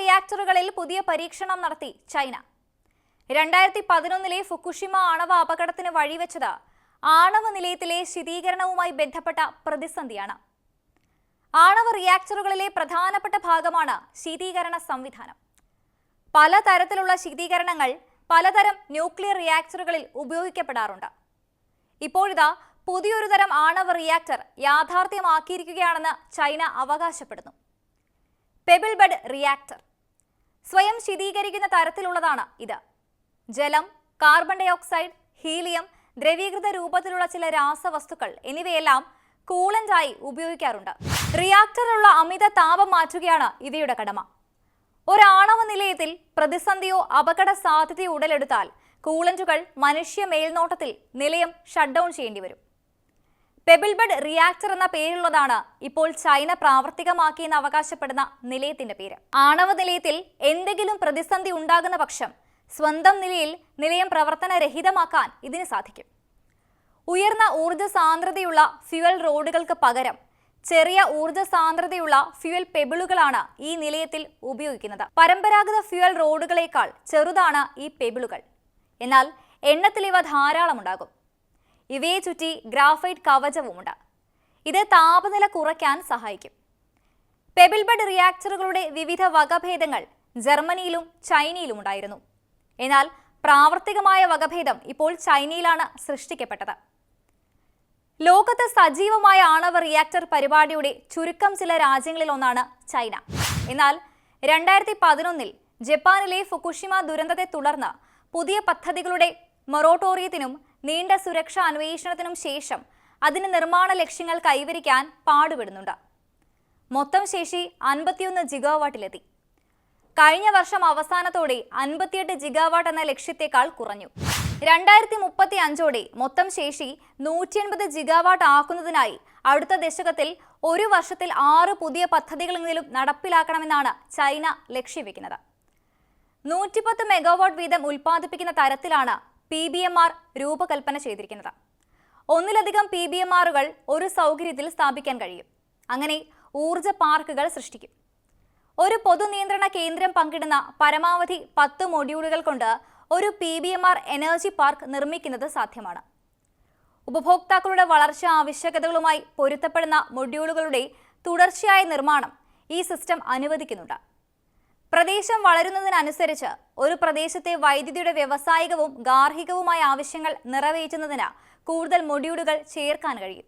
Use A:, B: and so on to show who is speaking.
A: റിയാക്ടറുകളിൽ പുതിയ പരീക്ഷണം നടത്തി ചൈന. രണ്ടായിരത്തി പതിനൊന്നിലെ ഫുക്കുഷിമ ആണവ അപകടത്തിന് വഴിവെച്ചത് ആണവ നിലയത്തിലെ ശീതീകരണവുമായി ബന്ധപ്പെട്ട പ്രതിസന്ധിയാണ്. ആണവ റിയാക്ടറുകളിലെ പ്രധാനപ്പെട്ട ഭാഗമാണ് ശീതീകരണ സംവിധാനം. പലതരത്തിലുള്ള ശീതീകരണങ്ങൾ പലതരം ന്യൂക്ലിയർ റിയാക്ടറുകളിൽ ഉപയോഗിക്കപ്പെടാറുണ്ട്. ഇപ്പോഴിതാ പുതിയൊരു തരം ആണവ റിയാക്ടർ യാഥാർത്ഥ്യമാക്കിയിരിക്കുകയാണെന്ന് ചൈന അവകാശപ്പെടുന്നു. Pebble bed reactor. സ്വയം ശീതീകരിക്കുന്ന തരത്തിലുള്ളതാണ് ഇത്. ജലം കാർബൺ ഡൈ ഓക്സൈഡ് ഹീലിയം ദ്രവീകൃത രൂപത്തിലുള്ള ചില രാസവസ്തുക്കൾ എന്നിവയെല്ലാം കൂളന്റായി ഉപയോഗിക്കാറുണ്ട്. റിയാക്ടറിലുള്ള അമിത താപം മാറ്റുകയാണ് ഇവയുടെ കടമ. ഒരാണവ നിലയത്തിൽ പ്രതിസന്ധിയോ അപകട സാധ്യതയോ ഉടലെടുത്താൽ കൂളന്റുകൾ മനുഷ്യ മേൽനോട്ടത്തിൽ നിലയം ഷട്ട് ഡൗൺ ചെയ്യേണ്ടി വരും. പെബിൾബഡ് റിയാക്ടർ എന്ന പേരുള്ളതാണ് ഇപ്പോൾ ചൈന പ്രാവർത്തികമാക്കിയെന്ന് അവകാശപ്പെടുന്ന നിലയത്തിന്റെ പേര്. ആണവ നിലയത്തിൽ എന്തെങ്കിലും പ്രതിസന്ധി ഉണ്ടാകുന്ന പക്ഷം സ്വന്തം നിലയിൽ നിലയം പ്രവർത്തനരഹിതമാക്കാൻ ഇതിന് സാധിക്കും. ഉയർന്ന ഊർജ സാന്ദ്രതയുള്ള ഫ്യുവൽ റോഡുകൾക്ക് പകരം ചെറിയ ഊർജ സാന്ദ്രതയുള്ള ഫ്യുവൽ പെബിളുകളാണ് ഈ നിലയത്തിൽ ഉപയോഗിക്കുന്നത്. പരമ്പരാഗത ഫ്യുവൽ റോഡുകളേക്കാൾ ചെറുതാണ് ഈ പെബിളുകൾ. എന്നാൽ എണ്ണത്തിൽ ഇവ ധാരാളമുണ്ടാകും. ഇവയെ ചുറ്റി ഗ്രാഫൈറ്റ് കവചവുമുണ്ട്. ഇത് താപനില കുറയ്ക്കാൻ സഹായിക്കും. പെബിൾ റിയാക്ടറുകളുടെ വിവിധ വകഭേദങ്ങൾ ജർമ്മനിയിലും ചൈനയിലും ഉണ്ടായിരുന്നു. എന്നാൽ പ്രാവർത്തികമായ വകഭേദം ഇപ്പോൾ ചൈനയിലാണ് സൃഷ്ടിക്കപ്പെട്ടത്. ലോകത്ത് സജീവമായ ആണവ റിയാക്ടർ പരിപാടിയുടെ ചുരുക്കം ചില രാജ്യങ്ങളിൽ ഒന്നാണ് ചൈന. എന്നാൽ രണ്ടായിരത്തി പതിനൊന്നിൽ ജപ്പാനിലെ ഫുക്കുഷിമ ദുരന്തത്തെ തുടർന്ന് പുതിയ പദ്ധതികളുടെ മൊറോട്ടോറിയത്തിനും നീണ്ട സുരക്ഷാ അന്വേഷണത്തിനും ശേഷം അതിന് നിർമ്മാണ ലക്ഷ്യങ്ങൾ കൈവരിക്കാൻ പാടുപെടുന്നുണ്ട്. മൊത്തം ശേഷി അൻപത്തിയൊന്ന് ജിഗാവാട്ടിലെത്തി. കഴിഞ്ഞ വർഷം അവസാനത്തോടെ അൻപത്തിയെട്ട് ജിഗാവാട്ട് എന്ന ലക്ഷ്യത്തേക്കാൾ കുറഞ്ഞു. രണ്ടായിരത്തി മുപ്പത്തി അഞ്ചോടെ മൊത്തം ശേഷി നൂറ്റി എൺപത് ജിഗാവാട്ട് ആക്കുന്നതിനായി അടുത്ത ദശകത്തിൽ ഒരു വർഷത്തിൽ ആറ് പുതിയ പദ്ധതികളെങ്കിലും നടപ്പിലാക്കണമെന്നാണ് ചൈന ലക്ഷ്യവെക്കുന്നത്. നൂറ്റിപ്പത്ത് മെഗാവാട്ട് വീതം ഉൽപ്പാദിപ്പിക്കുന്ന തരത്തിലാണ് പി ബി എം ആർ രൂപകൽപ്പന ചെയ്തിരിക്കുന്നത്. ഒന്നിലധികം പി ബി എം ആറുകൾ ഒരു സൗകര്യത്തിൽ സ്ഥാപിക്കാൻ കഴിയും. അങ്ങനെ ഊർജ പാർക്കുകൾ സൃഷ്ടിക്കും. ഒരു പൊതു നിയന്ത്രണ കേന്ദ്രം പങ്കിടുന്ന പരമാവധി പത്ത് മൊഡ്യൂളുകൾ കൊണ്ട് ഒരു P B M R energy park നിർമ്മിക്കുന്നത് സാധ്യമാണ്. ഉപഭോക്താക്കളുടെ വളർച്ച ആവശ്യകതകളുമായി പൊരുത്തപ്പെടുന്ന മൊഡ്യൂളുകളുടെ തുടർച്ചയായ നിർമ്മാണം ഈ സിസ്റ്റം അനുവദിക്കുന്നുണ്ട്. പ്രദേശം വളരുന്നതിനനുസരിച്ച് ഒരു പ്രദേശത്തെ വൈദ്യുതിയുടെ വ്യവസായികവും ഗാർഹികവുമായ ആവശ്യങ്ങൾ നിറവേറ്റുന്നതിന് കൂടുതൽ മൊഡ്യൂളുകൾ ചേർക്കാൻ കഴിയും.